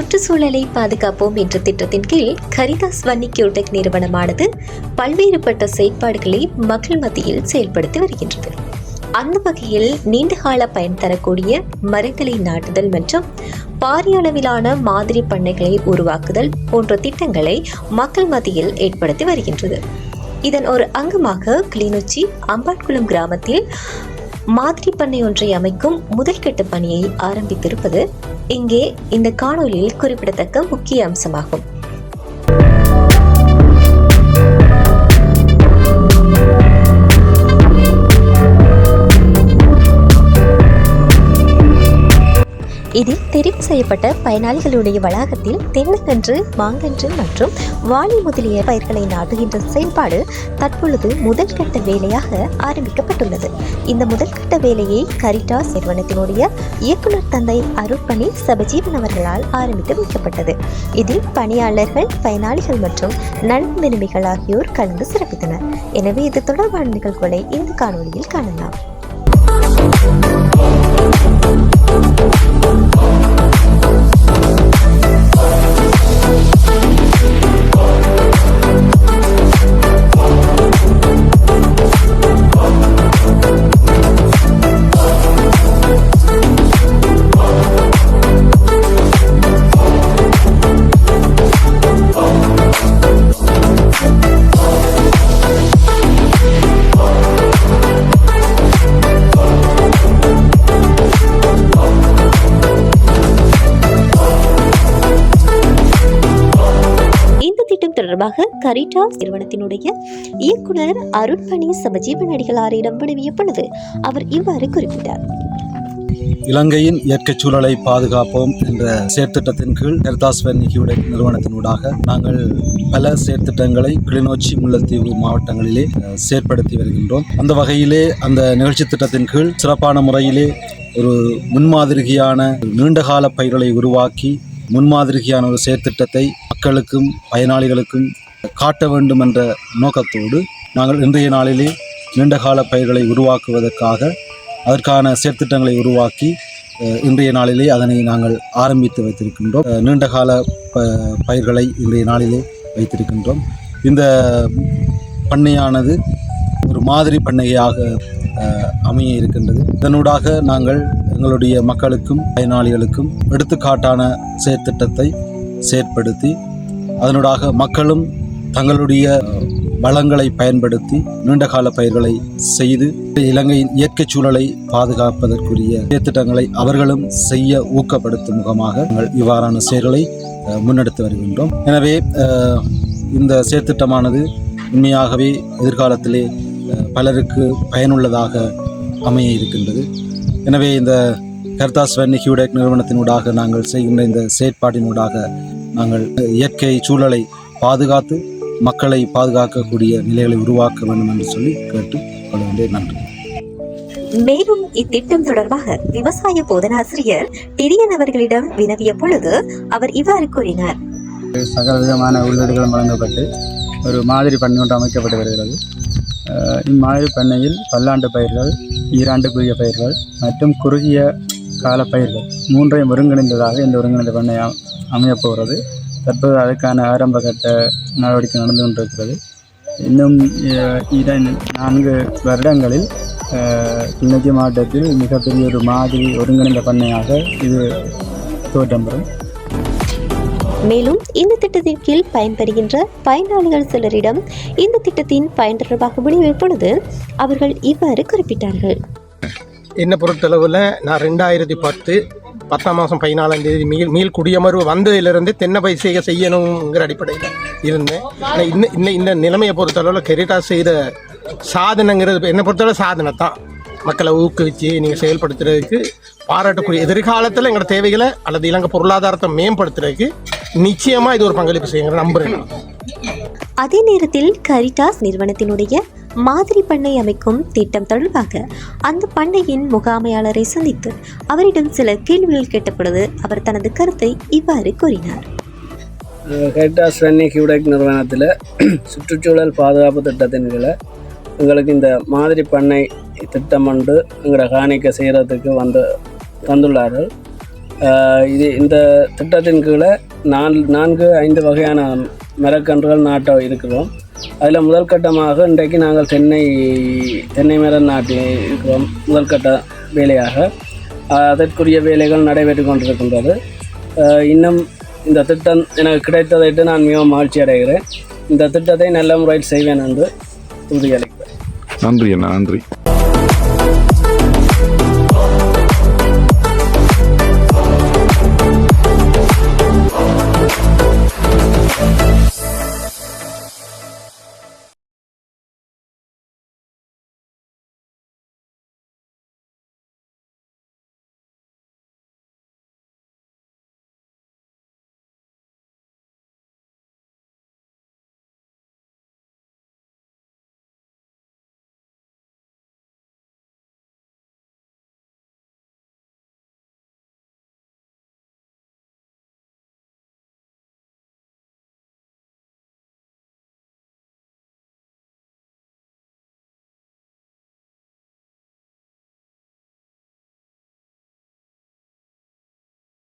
சுற்றுச்சூழலை பாதுகாப்போம் என்ற திட்டத்தின் கீழ் கரிதாஸ் வன்னி கியூடெக் நிறுவனமானது பல்வேறுபட்ட செயற்பாடுகளை மக்கள் மத்தியில் செயல்படுத்தி வருகின்றது. அந்த வகையில் நீண்டகால பயன் தரக்கூடிய மரங்களை நாட்டுதல் மற்றும் பாரிய அளவிலான மாதிரி பண்ணைகளை உருவாக்குதல் போன்ற திட்டங்களை மக்கள் மத்தியில் ஏற்படுத்தி வருகின்றது. இதன் ஒரு அங்கமாக கிளிநொச்சி அம்பாட்குளம் கிராமத்தில் மாதிரி பண்ணை ஒன்றை அமைக்கும் முதல்கட்ட பணியை ஆரம்பித்திருப்பது இங்கே இந்த காணொலியில் குறிப்பிடத்தக்க முக்கிய அம்சமாகும். இதில் தெரிவு செய்யப்பட்ட பயனாளிகளுடைய வளாகத்தில் தென்னங்கன்று மாங்கன்று மற்றும் வாழை முதலிய பயிர்களை நாட்டுகின்ற செயல்பாடு தற்பொழுது முதல்கட்ட வேலையாக ஆரம்பிக்கப்பட்டுள்ளது. இந்த முதல்கட்ட வேலையை கரிட்டாஸ் நிறுவனத்தினுடைய இயக்குனர் தந்தை அருட்பணி சபஜீவன் அவர்களால் ஆரம்பித்து வைக்கப்பட்டது. இதில் பணியாளர்கள் பயனாளிகள் மற்றும் நலன் ஆகியோர் கலந்து சிறப்பித்தனர். எனவே இது தொடர்பான நிகழ்வுகளை இந்த காணொலியில் காணலாம். தொடர்பாக கரிட்டாஸ் நிறுவனத்தினுடைய இயக்குனர் அருண்மணி சபஜீவன் அடிகளாரிடம் வினவிய பொழுது அவர் இவ்வாறு குறிப்பிட்டார். இலங்கையின் இயற்கை சூழலை பாதுகாப்போம் என்ற செயற்திட்டத்தின் கீழ் ஹெர்தாஸ் வெர்னிகியுடைய நிறுவனத்தினூடாக நாங்கள் பல செயற்திட்டங்களை கிளிநொச்சி முல்லைத்தீவு மாவட்டங்களிலே செயற்படுத்தி வருகின்றோம். அந்த வகையிலே அந்த நிகழ்ச்சி திட்டத்தின் கீழ் சிறப்பான முறையிலே ஒரு முன்மாதிரியான நீண்டகால பயிர்களை உருவாக்கி முன்மாதிரியான ஒரு செயற்திட்டத்தை மக்களுக்கும் பயனாளிகளுக்கும் காட்ட வேண்டும் என்ற நோக்கத்தோடு நாங்கள் இன்றைய நாளிலே நீண்டகால பயிர்களை உருவாக்குவதற்காக அதற்கான செயற்திட்டங்களை உருவாக்கி இன்றைய நாளிலே அதனை நாங்கள் ஆரம்பித்து வைத்திருக்கின்றோம். நீண்டகால ப பயிர்களை இன்றைய நாளிலே வைத்திருக்கின்றோம். இந்த பண்ணையானது ஒரு மாதிரி பண்ணையாக அமைய இருக்கின்றது. இதனூடாக நாங்கள் எங்களுடைய மக்களுக்கும் பயனாளிகளுக்கும் எடுத்துக்காட்டான செயற்திட்டத்தை செயற்படுத்தி அதனூடாக மக்களும் தங்களுடைய வளங்களை பயன்படுத்தி நீண்டகால பயிர்களை செய்து இலங்கையின் இயற்கை சூழலை பாதுகாப்பதற்குரிய திட்டங்களை அவர்களும் செய்ய ஊக்கப்படுத்தும் முகமாக நாங்கள் இவ்வாறான செயல்களை முன்னெடுத்து வருகின்றோம். எனவே இந்த செயற்திட்டமானது உண்மையாகவே எதிர்காலத்திலே பலருக்கு பயனுள்ளதாக அமைய இருக்கின்றது. எனவே இந்த கர்தாஸ் வென்னி ஹியூடெக் நிறுவனத்தினூடாக நாங்கள் செய்கின்ற இந்த செயற்பாட்டினூடாக நாங்கள் இயற்கை சூழலை பாதுகாத்து மக்களை பாதுகாக்கக்கூடிய நிலைகளை உருவாக்க வேண்டும் என்று சொல்லி கேட்டு கொள்கின்றேன். நன்றி. மேலும் இத்திட்டம் தொடர்பாக விவசாய போதனாசிரியர் டிரியன் அவர்களிடம் வினவிய பொழுது அவர் இவ்வாறு கூறினார். சகல விதமான உள்ளீடுகளும் வழங்கப்பட்டு ஒரு மாதிரி பண்ணை ஒன்று அமைக்கப்பட்டு வருகிறது. இம்மாதிரி பண்ணையில் பல்லாண்டு பயிர்கள் ஈராண்டுக்குரிய பயிர்கள் மற்றும் குறுகிய கால பயிர்கள் மூன்றையும் ஒருங்கிணைந்ததாக இந்த ஒருங்கிணைந்த பண்ணை அமையப்போகிறது. அமையப் போகிறது தற்போது அதுக்கான ஆரம்ப கட்ட நடவடிக்கை நடந்து கொண்டிருக்கிறது. இன்னும் இதன் நான்கு வருடங்களில் அஹ், கிளிநொச்சி மாவட்டத்தில் மிகப்பெரிய ஒரு மாதிரி ஒருங்கிணைந்த பண்ணையாக இது தோற்றம் பெறும். மேலும் இந்த திட்டத்தின் கீழ் பயன்பெறுகின்ற பயனாளிகள் சிலரிடம் இந்த திட்டத்தின் பயன் தொடர்பாக வினவிய பொழுது அவர்கள் இவ்வாறு குறிப்பிட்டார்கள். என்ன பொறுத்தளவில் நான் ரெண்டாயிரத்தி பத்து பத்தாம் மாதம் பதினாலாம் தேதி மீள் மீள் குடியமர்வு வந்ததிலிருந்து தென்னை பைசைக செய்யணுங்கிற அடிப்படையில் இருந்தேன். ஆனால் இன்னும் இன்னும் இந்த நிலைமையை பொறுத்தளவில் கெரிட்டா செய்த சாதனைங்கிறது என்னை பொறுத்தளவு சாதனை தான். மக்களை ஊக்குவிச்சு நீங்கள் செயல்படுத்துறதுக்கு பாராட்டக்கூடிய எதிர்காலத்தில் எங்களோட தேவைகளை அல்லது இலங்கை பொருளாதாரத்தை மேம்படுத்துறதுக்கு நிச்சயமாக இது ஒரு பங்களிப்பு செய்யுங்கிற நம்புறேன். அதே நேரத்தில் கரிட்டாஸ் நிறுவனத்தினுடைய மாதிரி பண்ணை அமைக்கும் திட்டம் தொடர்பாக அந்த பண்ணையின் முகாமையாளரை சந்தித்து அவரிடம் சில கேள்விகள் கேட்டபொழுது அவர் தனது கருத்தை இவ்வாறு கூறினார். கரிட்டாஸ் ரன்னி கியூடெக் நிறுவனத்தில் சுற்றுச்சூழல் பாதுகாப்பு திட்டத்தின் கீழே எங்களுக்கு இந்த மாதிரி பண்ணை திட்டம் ஒன்று எங்களை காணிக்க செய்கிறதுக்கு வந்து தந்துள்ளார்கள். இது இந்த திட்டத்தின் கீழே நான் நான்கு ஐந்து வகையான மரக்கன்றுகள் நாட்ட இருக்கிறோம். அதில் முதல் கட்டமாக இன்றைக்கு நாங்கள் தென்னை தென்னை மரம் நாட்டி இருக்கிறோம் முதல் கட்ட வேலையாக. அதற்குரிய வேலைகள் நடைபெற்று கொண்டிருக்கின்றது. இன்னும் இந்த திட்டம் எனக்கு கிடைத்ததைட்டு நான் மிகவும் மகிழ்ச்சி அடைகிறேன். இந்த திட்டத்தை நல்ல முறையில் செய்வேன் என்று உறுதியளிக்கிறேன். நன்றி அண்ணா நன்றி.